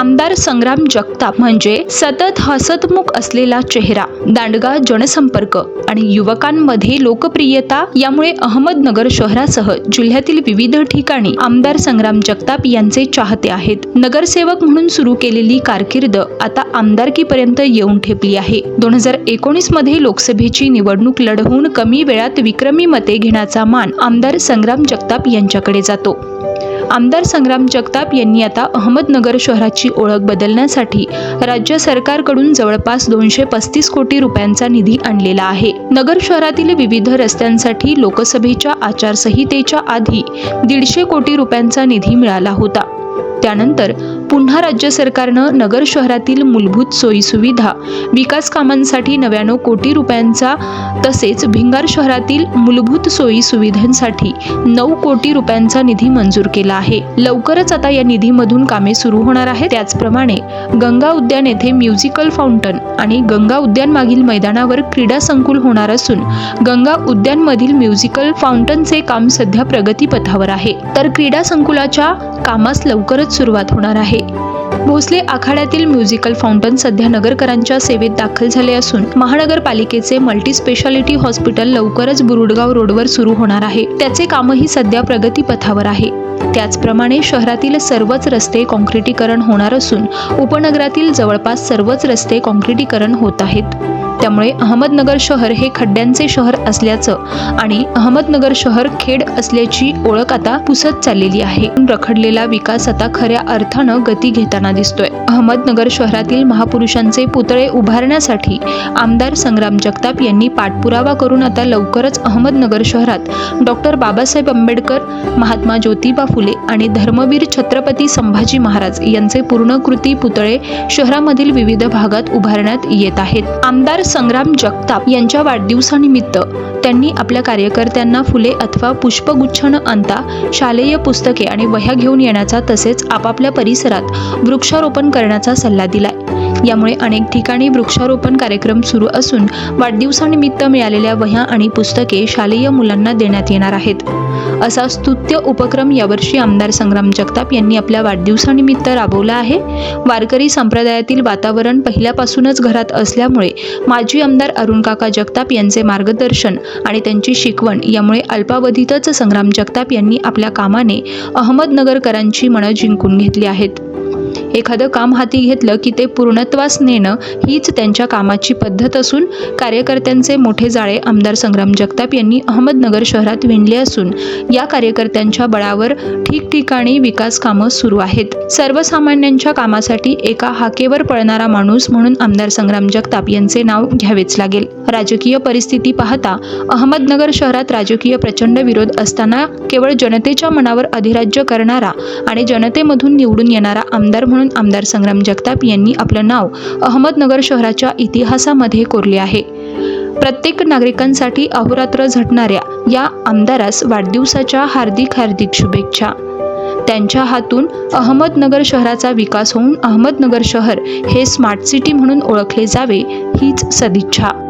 आमदार संग्राम जगताप म्हणजे सतत हसतमुख असलेला चेहरा दांडगा जनसंपर्क आणि युवकांमध्ये लोकप्रियता यामुळे अहमदनगर शहरासह जिल्ह्यातील विविध ठिकाणी आमदार संग्राम जगताप यांचे चाहते आहेत. नगरसेवक म्हणून सुरू केलेली कारकीर्द आता आमदारकीपर्यंत येऊन ठेपली आहे. दोन हजार एकोणीसमध्ये लोकसभेची निवडणूक लढवून कमी वेळात विक्रमी मते घेण्याचा मान आमदार संग्राम जगताप यांच्याकडे जातो. आमदार संग्राम जगताप यांनी आता अहमदनगर शहराची ओळख बदलण्यासाठी राज्य सरकारकडून जवळपास दोनशे पस्तीस कोटी रुपयांचा निधी आणलेला आहे. नगर शहरातील विविध रस्त्यांसाठी लोकसभेच्या आचारसंहितेच्या आधी दीडशे कोटी रुपयांचा निधी मिळाला होता. त्यानंतर पुन्हा राज्य सरकारनं नगर शहरातील मूलभूत सोयीसुविधा विकास कामांसाठी नव्याण्णव कोटी रुपयांचा तसेच भिंगार शहरातील मूलभूत सोयी सुविधांसाठी नऊ कोटी रुपयांचा निधी मंजूर केला आहे. लवकरच आता या निधीमधून कामे सुरू होणार आहेत. त्याचप्रमाणे गंगा उद्यान येथे म्युझिकल फाउंटन आणि गंगा उद्यान मागील मैदानावर क्रीडा संकुल होणार असून गंगा उद्यानमधील म्युझिकल फाउंटनचे काम सध्या प्रगतीपथावर आहे. तर क्रीडा संकुलाच्या कामास लवकरच सुरुवात होणार आहे. भोसले आखाड्यातील म्युझिकल फाउंटन सध्या नगरकरांच्या सेवेत दाखल झाले असून महानगरपालिकेचे मल्टी स्पेशालिटी हॉस्पिटल लवकरच बुरुडगाव रोडवर सुरू होणार आहे. त्याचे कामही सध्या प्रगतीपथावर आहे. त्याचप्रमाणे शहरातील सर्वच रस्ते काँक्रिटीकरण होणार असून उपनगरातील जवळपास सर्वच रस्ते काँक्रिटीकरण होत आहेत. त्यामुळे अहमदनगर शहर हे खड्ड्यांचे शहर असल्याचं आणि अहमदनगर शहर खेड असल्याची ओळख आता पुसत चाललेली आहे. रखडलेला विकास आता खऱ्या अर्थानं गती घेताना दिसतोय. अहमदनगर शहरातील महापुरुषांचे पुतळे उभारण्यासाठी आमदार संग्राम जगताप यांनी पाठपुरावा करून आता लवकरच अहमदनगर शहरात डॉक्टर बाबासाहेब आंबेडकर महात्मा ज्योतिबा फुले आणि धर्मवीर छत्रपती संभाजी महाराज यांचे पूर्णकृती पुतळे शहरामधील विविध भागात उभारण्यात येत आहेत. आमदार संग्राम जगताप यांच्या वाढदिवसानिमित्त त्यांनी आपल्या कार्यकर्त्यांना फुले अथवा पुष्पगुच्छ न आणता शालेय पुस्तके आणि वह्या घेऊन येण्याचा तसेच आपापल्या परिसरात वृक्षारोपण करण्याचा सल्ला दिलाय. यामुळे अनेक ठिकाणी वृक्षारोपण कार्यक्रम सुरू असून वाढदिवसानिमित्त मिळालेल्या वह्या आणि पुस्तके शालेय मुलांना देण्यात येणार आहेत. असा स्तुत्य उपक्रम यावर्षी आमदार संग्राम जगताप यांनी आपल्या वाढदिवसानिमित्त राबवला आहे. वारकरी संप्रदायातील वातावरण पहिल्यापासूनच घरात असल्यामुळे माजी आमदार अरुणकाका जगताप यांचे मार्गदर्शन आणि त्यांची शिकवण यामुळे अल्पावधीतच संग्राम जगताप यांनी आपल्या कामाने अहमदनगरकरांची मनं जिंकून घेतली आहेत. एखादं काम हाती घेतलं की ते पूर्णत्वास नेणं हीच त्यांच्या कामाची पद्धत असून कार्यकर्त्यांचे मोठे जाळे आमदार संग्राम जगताप यांनी अहमदनगर शहरात विणले असून या कार्यकर्त्यांच्या बळावर ठिकठिकाणी विकास कामं सुरू आहेत. सर्वसामान्यांच्या कामासाठी एका हाकेवर पळणारा माणूस म्हणून आमदार संग्राम जगताप यांचे नाव घ्यावेच लागेल. राजकीय परिस्थिती पाहता अहमदनगर शहरात राजकीय प्रचंड विरोध असताना केवळ जनतेच्या मनावर अधिराज्य करणारा आणि जनतेमधून निवडून येणारा आमदार म्हणून म्हणून आमदार संग्राम जगताप यांनी आपलं नाव अहमदनगर शहराच्या इतिहासामध्ये कोरले आहे. प्रत्येक नागरिकांसाठी अहोरात्र झटणाऱ्या या आमदारास वाढदिवसाच्या हार्दिक हार्दिक शुभेच्छा. त्यांच्या हातून अहमदनगर शहराचा विकास होऊन अहमदनगर शहर हे स्मार्ट सिटी म्हणून ओळखले जावे हीच सदिच्छा.